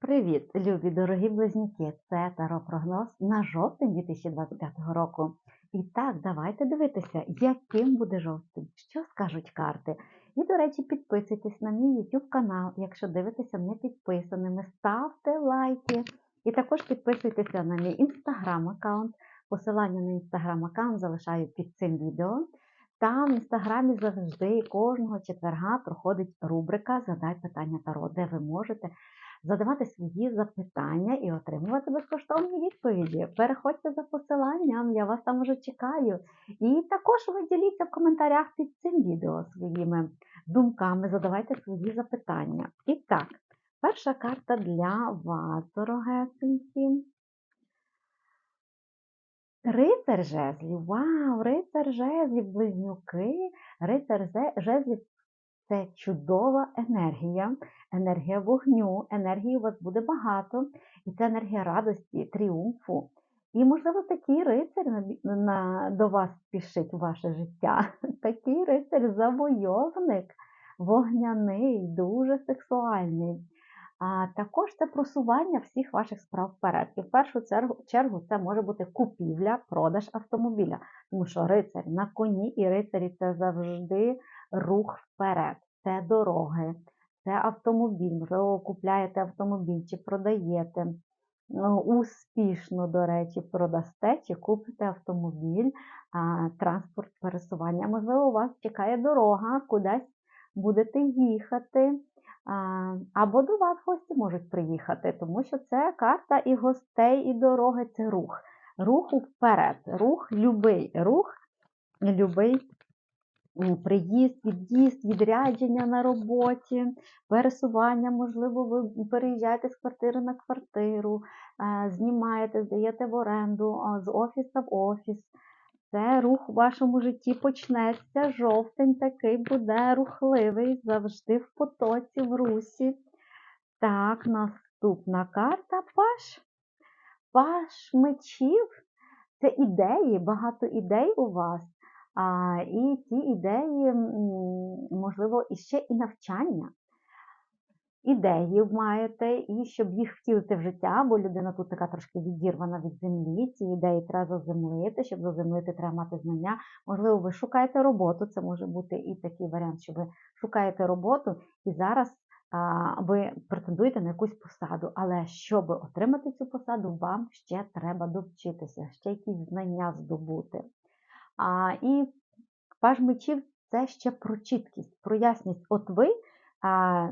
Привіт, любі дорогі близнюки! Це таро-прогноз на жовтень 2025 року. І так, давайте дивитися, яким буде жовтень, що скажуть карти. І, до речі, підписуйтесь на мій YouTube канал, якщо дивитеся не підписаними, ставте лайки. І також підписуйтеся на мій інстаграм аккаунт. Посилання на інстаграм аккаунт залишаю під цим відео. Там в інстаграмі завжди кожного четверга проходить рубрика Задай питання Таро, де ви можете задавати свої запитання і отримувати безкоштовні відповіді. Переходьте за посиланням, я вас там вже чекаю. І також ви діліться в коментарях під цим відео своїми думками, задавайте свої запитання. І так, перша карта для вас, дорогесенькі. Рицар жезлів, вау, рицар жезлів, близнюки, рицар жезлів це чудова енергія, енергія вогню, енергії у вас буде багато, і це енергія радості, тріумфу. І, можливо, такий рицар на, на, до вас спішить у ваше життя. Такий рицар завойовник, вогняний, дуже сексуальний. А також це просування всіх ваших справ вперед. І в першу чергу це може бути купівля, продаж автомобіля, тому що рицарь на коні і рицарі це завжди рух вперед, це дороги, це автомобіль. Можливо, купляєте автомобіль чи продаєте. Ну, успішно, до речі, продасте чи купите автомобіль, транспорт пересування. Можливо, у вас чекає дорога, кудись будете їхати. Або до вас гості можуть приїхати, тому що це карта і гостей, і дороги це рух. Руху вперед, рух, любий рух, любий приїзд, від'їзд, відрядження на роботі, пересування, можливо, ви переїжджаєте з квартири на квартиру, знімаєте, здаєте в оренду з офіса в офіс. Це рух у вашому житті почнеться. Жовтень такий буде рухливий, завжди в потоці, в русі. Так, наступна карта Паш. Паш мечів це ідеї, багато ідей у вас. А, І ці ідеї, можливо, іще і навчання. Ідеї маєте, і щоб їх втілити в життя, бо людина тут така трошки відірвана від землі. Ці ідеї треба заземлити. Щоб заземлити, треба мати знання. Можливо, ви шукаєте роботу. Це може бути і такий варіант, що ви шукаєте роботу, і зараз ви претендуєте на якусь посаду. Але щоб отримати цю посаду, вам ще треба довчитися, ще якісь знання здобути. А, І паж мечів це ще про чіткість, про ясність. От ви а,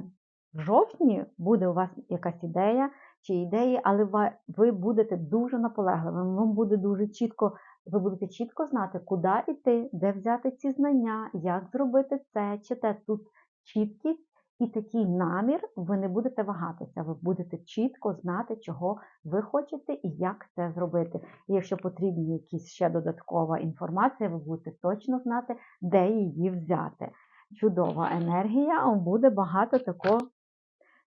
в жовтні буде у вас якась ідея чи ідеї, але ви будете дуже наполегливим, вам буде дуже чітко, ви будете чітко знати, куди йти, де взяти ці знання, як зробити це, чи те тут чіткість і такий намір, ви не будете вагатися, ви будете чітко знати, чого ви хочете і як це зробити. І якщо потрібна якісь ще додаткова інформація, ви будете точно знати, де її взяти. Чудова енергія, буде багато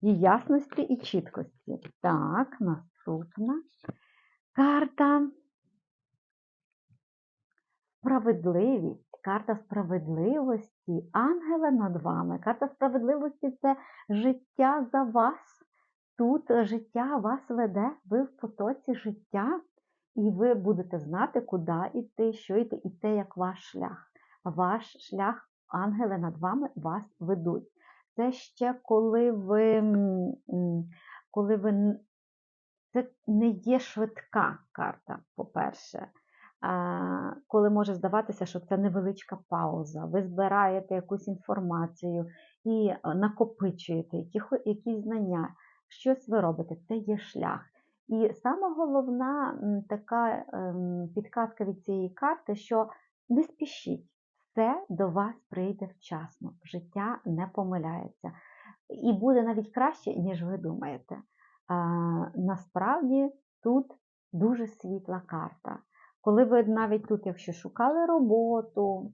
такої ясності і чіткості. Так, наступна карта. Справедливість карта справедливості, ангели над вами. Карта справедливості це життя за вас. Тут життя вас веде, ви в потоці життя, і ви будете знати, куди йти, що йти, і те, як ваш шлях. Ваш шлях, ангели над вами вас ведуть. Це ще коли ви, коли ви це не є швидка карта, по-перше коли може здаватися, що це невеличка пауза. Ви збираєте якусь інформацію і е, накопичуєте якісь знання, щось ви робите, це є шлях. І саме головна така ем, підказка від цієї карти, що не спішіть, все до вас прийде вчасно, життя не помиляється. І буде навіть краще, ніж ви думаєте. Насправді тут дуже світла карта. Коли ви навіть тут, якщо шукали роботу,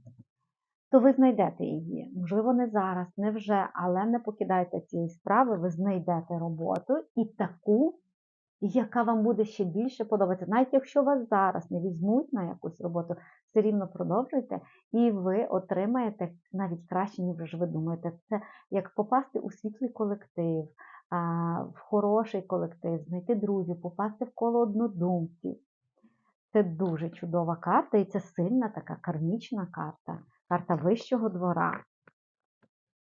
то ви знайдете її. Можливо, не зараз, не вже, але не покидайте цієї справи, ви знайдете роботу і таку, яка вам буде ще більше подобатися. Навіть якщо вас зараз не візьмуть на якусь роботу, все рівно продовжуйте, і ви отримаєте навіть краще, ніж ви думаєте. Це як попасти у світлий колектив, в хороший колектив, знайти друзів, попасти в коло однодумців. Це дуже чудова карта, і це сильна така кармічна карта, карта вищого двора.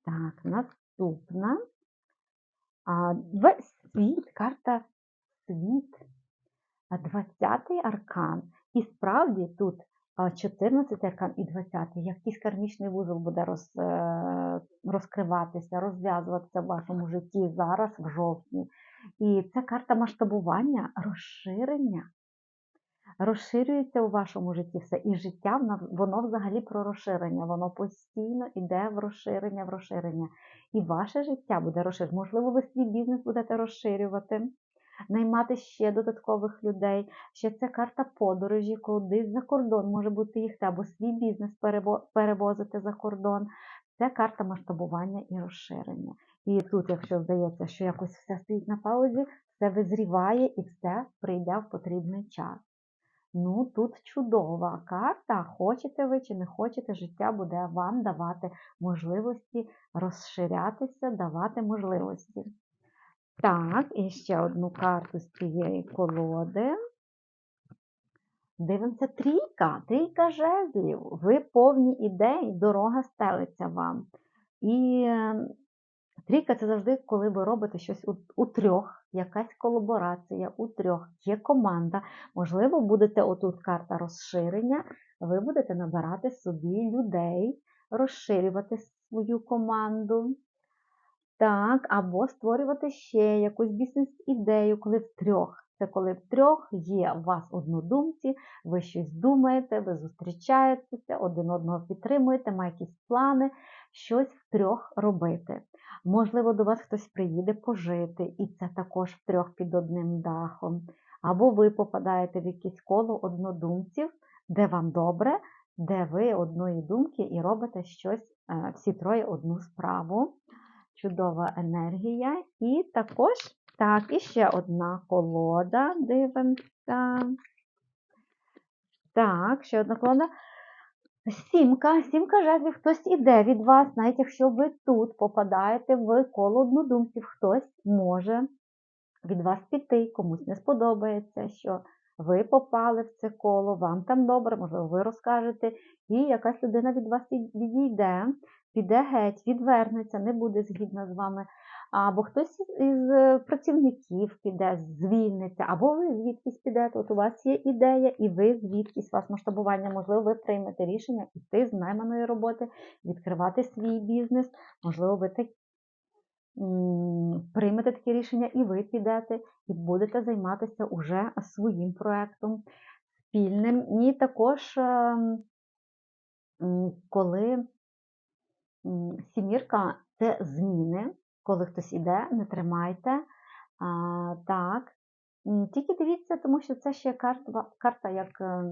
Так, наступна. А, світ, карта світ. 20-й аркан. І справді тут 14 аркан і 20-й, якийсь кармічний вузол буде роз, е, розкриватися, розв'язуватися в вашому житті зараз, в жовтні. І це карта масштабування, розширення. Розширюється у вашому житті все. І життя воно взагалі про розширення, воно постійно йде в розширення, в розширення. І ваше життя буде розширення. Можливо, ви свій бізнес будете розширювати наймати ще додаткових людей. Ще це карта подорожі, кудись за кордон може бути їхати, або свій бізнес перевозити за кордон. Це карта масштабування і розширення. І тут, якщо здається, що якось все стоїть на паузі, все визріває і все прийде в потрібний час. Ну, тут чудова карта. Хочете ви чи не хочете, життя буде вам давати можливості розширятися, давати можливості. Так, і ще одну карту з цієї колоди. Дивимося трійка, трійка жезлів. Ви повні ідей, дорога стелиться вам. І ем, трійка це завжди, коли ви робите щось у, у трьох, якась колаборація, у трьох, є команда. Можливо, будете отут карта розширення, ви будете набирати собі людей, розширювати свою команду. Так, або створювати ще якусь бізнес-ідею, коли в трьох. Це коли в трьох є у вас однодумці, ви щось думаєте, ви зустрічаєтеся, один одного підтримуєте, маєте якісь плани, щось в трьох робити. Можливо, до вас хтось приїде пожити, і це також трьох під одним дахом. Або ви попадаєте в якесь коло однодумців, де вам добре, де ви одної думки і робите щось е, всі троє одну справу чудова енергія. І також, так, і ще одна колода. Дивимося. Так, ще одна колода. Сімка, сімка жезлів, хтось іде від вас, навіть якщо ви тут попадаєте в коло однодумців, хтось може від вас піти, комусь не сподобається, що ви попали в це коло, вам там добре, можливо, ви розкажете, і якась людина від вас відійде піде геть, відвернеться, не буде згідна з вами. Або хтось із е, працівників піде, звільниться, або ви звідкись підете. От у вас є ідея, і ви звідкись у вас масштабування, можливо, ви приймете рішення йти з найманої роботи, відкривати свій бізнес, можливо, ви так, приймете таке рішення, і ви підете, і будете займатися уже своїм проєктом спільним. І також, ем, коли Сімірка це зміни, коли хтось іде, не тримайте. А, Так. Тільки дивіться, тому що це ще карта карта як е,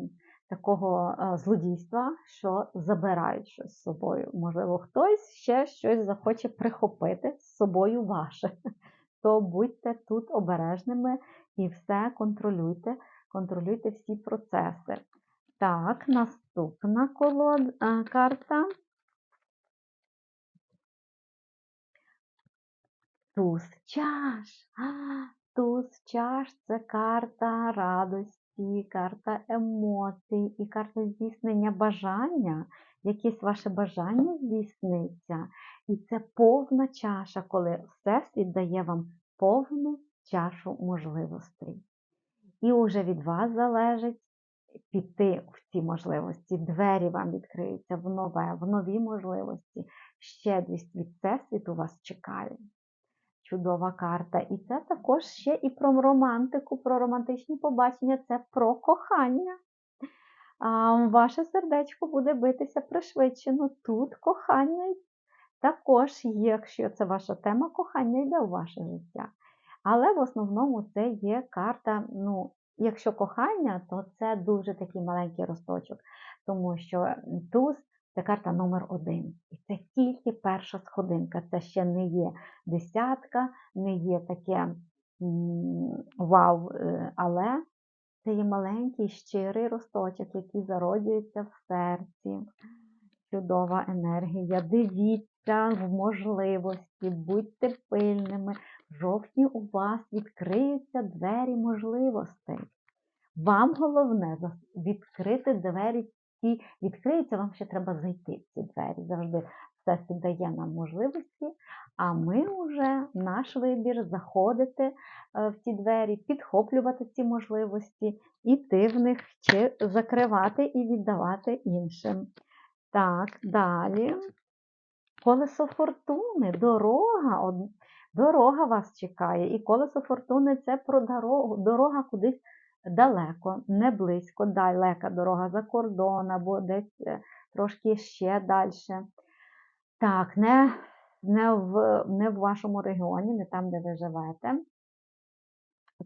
такого е, злодійства, що забирають щось з собою. Можливо, хтось ще щось захоче прихопити з собою ваше. То будьте тут обережними і все контролюйте, контролюйте всі процеси. Так, наступна колод, е, карта. Туз чаш. Туз чаш це карта радості, карта емоцій і карта здійснення бажання. Якесь ваше бажання здійсниться. І це повна чаша, коли Всесвіт дає вам повну чашу можливостей. І вже від вас залежить піти в ці можливості. Двері вам відкриються в нове, в нові можливості. Щедрість від Всесвіту вас чекає чудова карта. І це також ще і про романтику, про романтичні побачення, це про кохання. Ваше сердечко буде битися пришвидшено. Тут кохання також є, якщо це ваша тема, кохання йде у ваше життя. Але в основному це є карта, ну, якщо кохання, то це дуже такий маленький росточок, тому що туз це карта номер один. І це тільки перша сходинка. Це ще не є десятка, не є таке вау, е, але це є маленький щирий росточок, який зароджується в серці. Чудова енергія. Дивіться в можливості, будьте пильними, В жовтні у вас відкриються двері можливостей. Вам головне відкрити двері, ті відкриються, вам ще треба зайти в ці двері. Завжди Всесвіт дає нам можливості, а ми вже наш вибір заходити е, в ці двері, підхоплювати ці можливості, іти в них чи закривати і віддавати іншим. Так, далі. Колесо фортуни, дорога. Дорога вас чекає. І колесо фортуни це про дорогу. Дорога кудись далеко, не близько, далека дорога за кордон або десь е, трошки ще далі. Так, не, не, в, не в вашому регіоні, не там, де ви живете.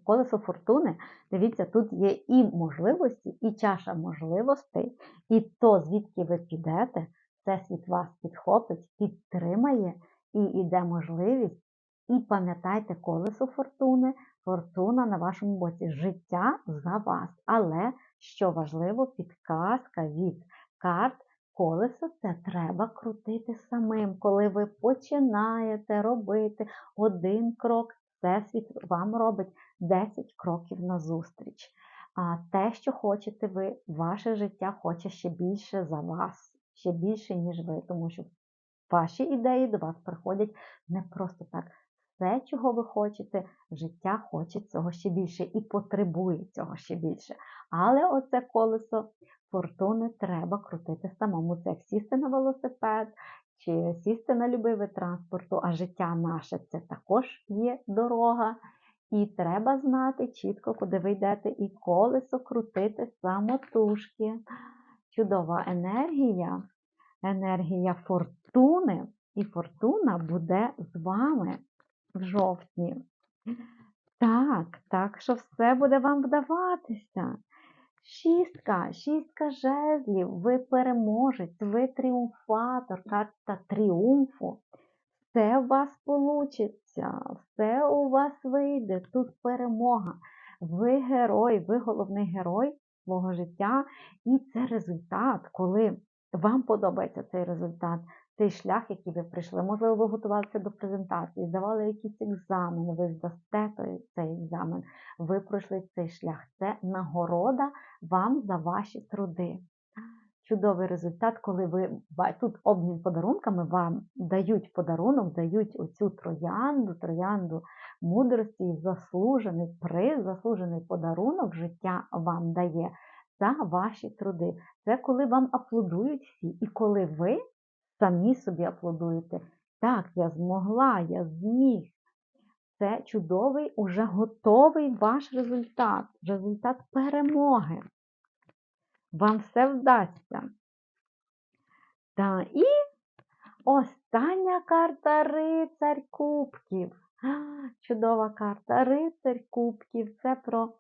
Колесо фортуни, дивіться, тут є і можливості, і чаша можливостей, і то, звідки ви підете, Всесвіт вас підхопить, підтримає, і йде можливість. І пам'ятайте колесо фортуни, фортуна на вашому боці, життя за вас. Але, що важливо, підказка від карт, колесо це треба крутити самим. Коли ви починаєте робити один крок, Всесвіт вам робить 10 кроків назустріч. А те, що хочете ви, ваше життя хоче ще більше за вас, ще більше, ніж ви, тому що ваші ідеї до вас приходять не просто так. Все, чого ви хочете, життя хоче цього ще більше і потребує цього ще більше. Але оце колесо фортуни треба крутити самому. Це сісти на велосипед чи сісти на любий вид транспорту, а життя наше це також є дорога. І треба знати чітко, куди ви йдете, і колесо крутити самотужки. Чудова енергія, енергія фортуни, і фортуна буде з вами в жовтні. Так, так що все буде вам вдаватися. Шістка, шістка жезлів, ви переможець, ви тріумфатор, карта тріумфу. Все у вас получиться, все у вас вийде, тут перемога. Ви герой, ви головний герой свого життя, і це результат, коли вам подобається цей результат, цей шлях, який ви прийшли. Можливо, ви готувалися до презентації, здавали якийсь екзамен, ви здасте цей екзамен, ви пройшли цей шлях. Це нагорода вам за ваші труди. Чудовий результат, коли ви тут обмін подарунками вам дають подарунок, дають оцю троянду, троянду мудрості, і заслужений приз, заслужений подарунок життя вам дає за ваші труди. Це коли вам аплодують всі, і коли ви самі собі аплодуєте. Так, я змогла, я зміг. Це чудовий, уже готовий ваш результат, результат перемоги. Вам все вдасться. Так, і остання карта рицарь кубків. Чудова карта. Рицарь кубків. Це про,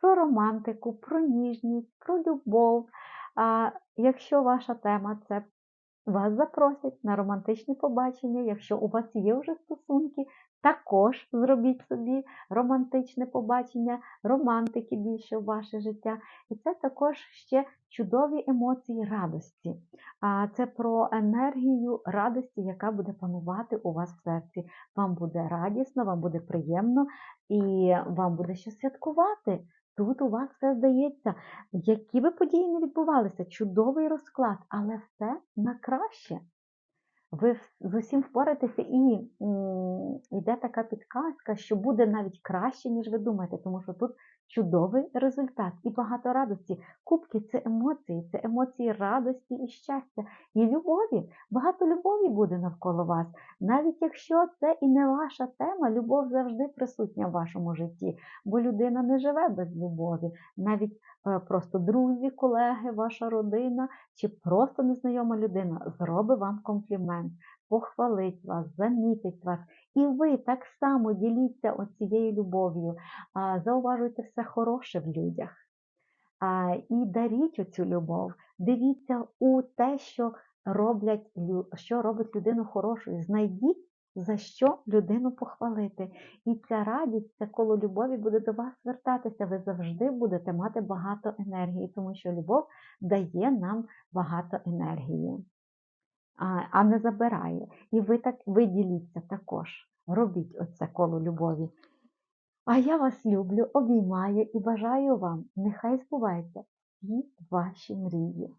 про романтику, про ніжність, про любов. А, якщо ваша тема це вас запросять на романтичні побачення, якщо у вас є вже стосунки, також зробіть собі романтичне побачення, романтики більше в ваше життя. І це також ще чудові емоції радості. А це про енергію радості, яка буде панувати у вас в серці. Вам буде радісно, вам буде приємно і вам буде що святкувати. Тут у вас все здається, які би події не відбувалися, чудовий розклад, але все на краще. Ви з усім впораєтеся і йде така підказка, що буде навіть краще, ніж ви думаєте, тому що тут чудовий результат і багато радості. Кубки це емоції, це емоції радості і щастя, і любові. Багато любові буде навколо вас. Навіть якщо це і не ваша тема, любов завжди присутня в вашому житті, бо людина не живе без любові. Навіть е, просто друзі, колеги, ваша родина чи просто незнайома людина зробить вам комплімент, похвалить вас, замітить вас. І ви так само діліться оцією любов'ю, зауважуйте все хороше в людях. І даріть оцю любов. Дивіться у те, що роблять, що робить людину хорошою. Знайдіть, за що людину похвалити. І ця радість, це коло любові буде до вас звертатися. Ви завжди будете мати багато енергії, тому що любов дає нам багато енергії, а, не забирає. І ви так ви діліться також. робіть оце коло любові. А я вас люблю, обіймаю і бажаю вам, нехай збуваються всі ваші мрії.